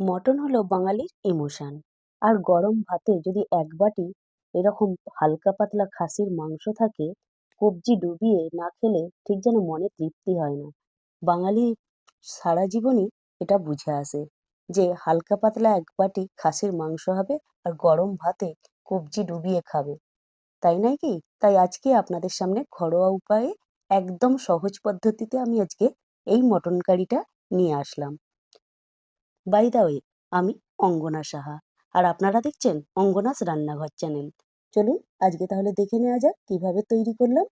Mutton হলো বাঙালির emotion আর গরম ভাতে যদি এক বাটি এরকম হালকা পাতলা খাসির মাংস থাকে, কবজি ডুবিয়ে না খেলে ঠিক যেন মনে তৃপ্তি হয় না। বাঙালি সারা জীবনই এটা বুঝে আসে যে হালকা পাতলা এক বাটি খাসির মাংস হবে আর গরম ভাতে কবজি ডুবিয়ে খাবে। তাই নয় কি? তাই আজকে আপনাদের সামনে ঘরোয়া উপায়ে একদম সহজ পদ্ধতিতে আমি আজকে এই মটন কারিটা নিয়ে আসলাম। বাই দা ওয়ে আমি অঙ্গনা সাহা। আর আপনারা দেখছেন অঙ্গনাস রান্নাঘর চ্যানেল চলুন, আজকে তাহলে দেখে নেওয়া যাক কীভাবে তৈরি করলাম।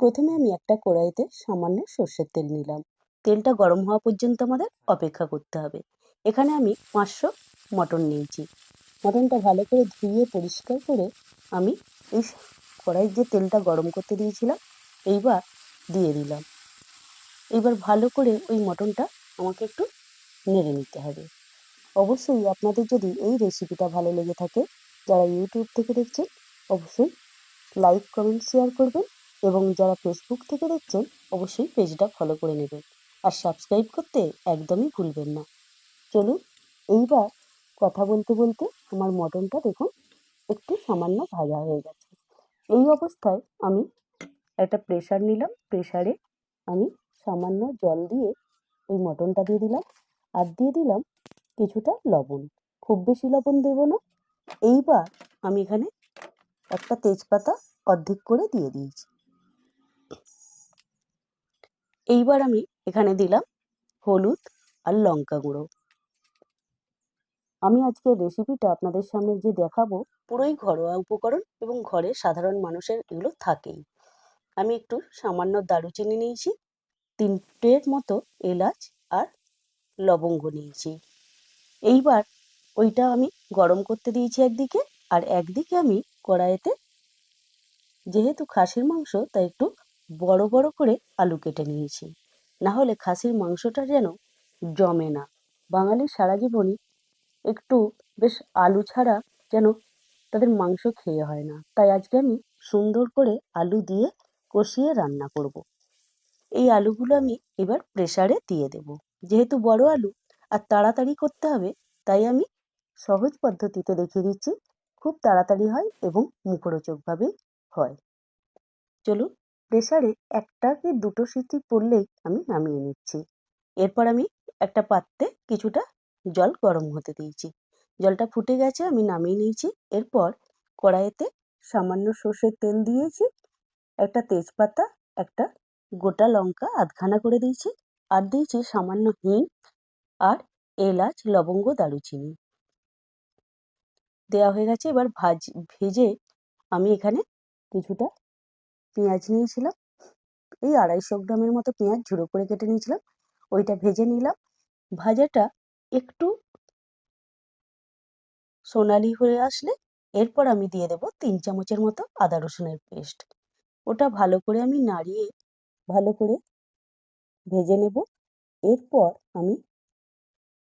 প্রথমে আমি একটা কড়াইতে সামান্য সর্ষের তেল নিলাম। তেলটা গরম হওয়া পর্যন্ত আমাদের অপেক্ষা করতে হবে। এখানে আমি পাঁচশো মটন নিয়েছি। মটনটা ভালো করে ধুয়ে পরিষ্কার করে আমি এই কড়াইয়ের যে তেলটা গরম করতে দিয়েছিলাম, এইবার দিয়ে দিলাম। এইবার ভালো করে ওই মটনটা আমাকে একটু নেড়ে নিতে হবে। অবশ্যই আপনাদের যদি এই রেসিপিটা ভালো লেগে থাকে, যারা ইউটিউব থেকে দেখছেন, অবশ্যই লাইক কমেন্ট শেয়ার করবেন এবং যারা ফেসবুক থেকে দেখছেন, অবশ্যই পেজটা ফলো করে নেবেন। আর সাবস্ক্রাইব করতে একদমই ভুলবেন না। চলুন, এইবার কথা বলতে বলতে আমার মটনটা দেখুন, একটু সামান্য ভাজা হয়ে গেছে। এই অবস্থায় আমি একটা প্রেশার নিলাম। প্রেশারে আমি সামান্য জল দিয়ে ওই মটনটা দিয়ে দিলাম। আর দিয়ে দিলাম কিছুটা লবণ। খুব বেশি লবণ দেব না। এইবার আমি এখানে একটা তেজপাতা অর্ধেক করে দিয়ে দিয়েছি। এইবার আমি এখানে দিলাম হলুদ আর লঙ্কা গুঁড়ো। আমি আজকের রেসিপিটা আপনাদের সামনে যে দেখাবো, পুরোই ঘরোয়া উপকরণ এবং ঘরে সাধারণ মানুষের এগুলো থাকেই। আমি একটু সামান্য দারুচিনি নিয়েছি, তিনটের মতো এলাচ আর লবঙ্গ নিয়েছি। এইবার ওইটা আমি গরম করতে দিয়েছি একদিকে আর একদিকে আমি কড়াইতে যেহেতু খাসির মাংস তাই একটু বড় বড় করে আলু কেটে নিয়েছি। না হলে খাসির মাংসটা যেন জমে না। বাঙালির সারা জীবনই একটু বেশ আলু ছাড়া যেন তাদের মাংস খেয়ে হয় না। তাই আজকে আমি সুন্দর করে আলু দিয়ে কষিয়ে রান্না করব। এই আলুগুলো আমি এবার প্রেসারে দিয়ে দেব। যেহেতু বড় আলু আর তাড়াতাড়ি করতে হবে, তাই আমি সহজ পদ্ধতিতে দেখিয়ে দিচ্ছি। খুব তাড়াতাড়ি হয় এবং মুখরোচকভাবেই হয়। চলুন, প্রেসারে একটা কি দুটো সিটি পড়লেই আমি নামিয়ে নিচ্ছি। এরপর আমি একটা পাত্রে কিছুটা জল গরম হতে দিয়েছি। জলটা ফুটে গেছে, আমি নামিয়ে নিয়েছি। এরপর কড়াইতে সামান্য সর্ষের তেল দিয়েছি, একটা তেজপাতা, একটা গোটা লঙ্কা আধখানা করে দিয়েছি। আর দিয়েছি সামান্য হিং আর এলাচ, লবঙ্গ, দারুচিনি। দেওয়া হয়ে গেছে। এবার ভাজ, ভেজে আমি এখানে কিছুটা পেঁয়াজ নিয়েছিলাম। এই আড়াইশো গ্রামের মতো পেঁয়াজ ঝুড়ো করে কেটে নিয়েছিলাম। ওইটা ভেজে নিলাম। ভাজাটা একটু সোনালি হয়ে আসলে এরপর আমি দিয়ে দেব তিন চামচের মতো আদা রসুনের পেস্ট। ওটা ভালো করে আমি নাড়িয়ে, ভালো করে ভেজে নেব। এরপর আমি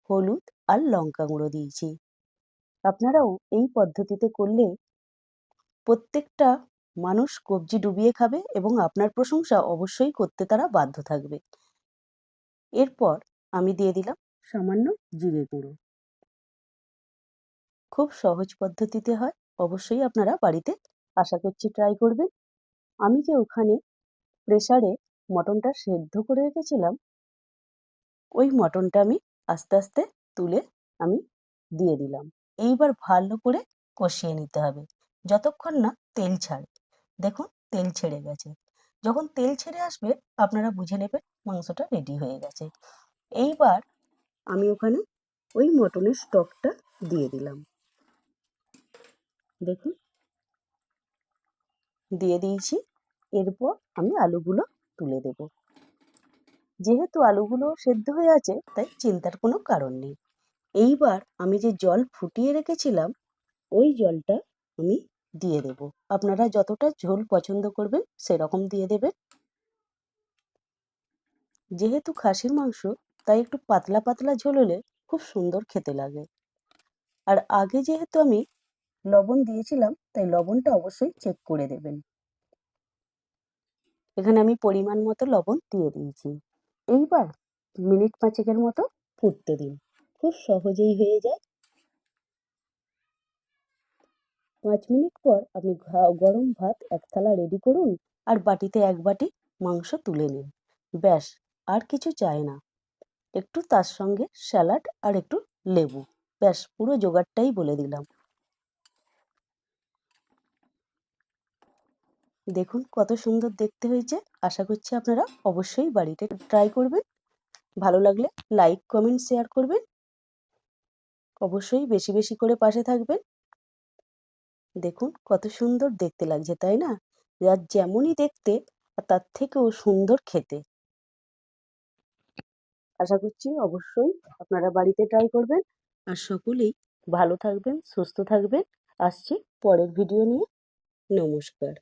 হলুদ আর লঙ্কা গুঁড়ো দিয়েছি। আপনারাও এই পদ্ধতিতে করলে প্রত্যেকটা মানুষ কবজি ডুবিয়ে খাবে এবং আপনার প্রশংসা অবশ্যই করতে তারা বাধ্য থাকবে। এরপর আমি দিয়ে দিলাম সামান্য জিরে গুঁড়ো। খুব সহজ পদ্ধতিতে হয়, অবশ্যই আপনারা বাড়িতে আশা করছি ট্রাই করবেন। আমি যে ওখানে প্রেসারে মটনটা সেদ্ধ করে রেখেছিলাম। ওই মটনটা আমি আস্তে আস্তে তুলে আমি দিয়ে দিলাম। এইবার ভালো করে কষিয়ে নিতে হবে। যতক্ষণ না তেল ছাড়ে। দেখুন, তেল ছেড়ে গেছে। যখন তেল ছেড়ে আসবে, আপনারা বুঝে নেবেন মাংসটা রেডি হয়ে গেছে। এইবার আমি ওখানে ওই মটনের স্টকটা দিয়ে দিলাম। দেখুন। দিয়ে দিয়েছি। এরপর আমি আলুগুলো তুলে দেব। যেহেতু আলুগুলো সেদ্ধ হয়ে আছে, তাই চিন্তার কোনো কারণ নেই। এইবার আমি যে জল ফুটিয়ে রেখেছিলাম, ওই জলটা আমি দিয়ে দেব। আপনারা যতটা ঝোল পছন্দ করবেন, সেরকম দিয়ে দেবেন। যেহেতু খাসির মাংস, তাই একটু পাতলা পাতলা ঝোল হলে খুব সুন্দর খেতে লাগে। আর আগে যেহেতু আমি লবণ দিয়েছিলাম, তাই লবণটা অবশ্যই চেক করে দেবেন। এখানে আমি পরিমাণ মতো লবণ দিয়ে দিয়েছি। এইবার মিনিট পাঁচেকের মতো ফুটতে দিন। খুব সহজেই হয়ে যায়। পাঁচ মিনিট পর আপনি গরম ভাত এক থালা রেডি করুন আর বাটিতে এক বাটি মাংস তুলে নিন। ব্যাস, আর কিছু চাই না। একটু তার সঙ্গে স্যালাড আর একটু লেবু। ব্যাস, পুরো জোগাড়টাই বলে দিলাম। দেখুন কত সুন্দর দেখতে হয়েছে। আশা করছি আপনারা অবশ্যই বাড়িতে ট্রাই করবেন। ভালো লাগলে লাইক কমেন্ট শেয়ার করবেন। অবশ্যই বেশি বেশি করে পাশে থাকবেন। দেখুন কত সুন্দর দেখতে লাগছে, তাই না? যার যেমনই দেখতে, আর তার থেকেও সুন্দর খেতে। আশা করছি অবশ্যই আপনারা বাড়িতে ট্রাই করবেন। আর সকলেই ভালো থাকবেন, সুস্থ থাকবেন। আসছি পরের ভিডিও নিয়ে। নমস্কার।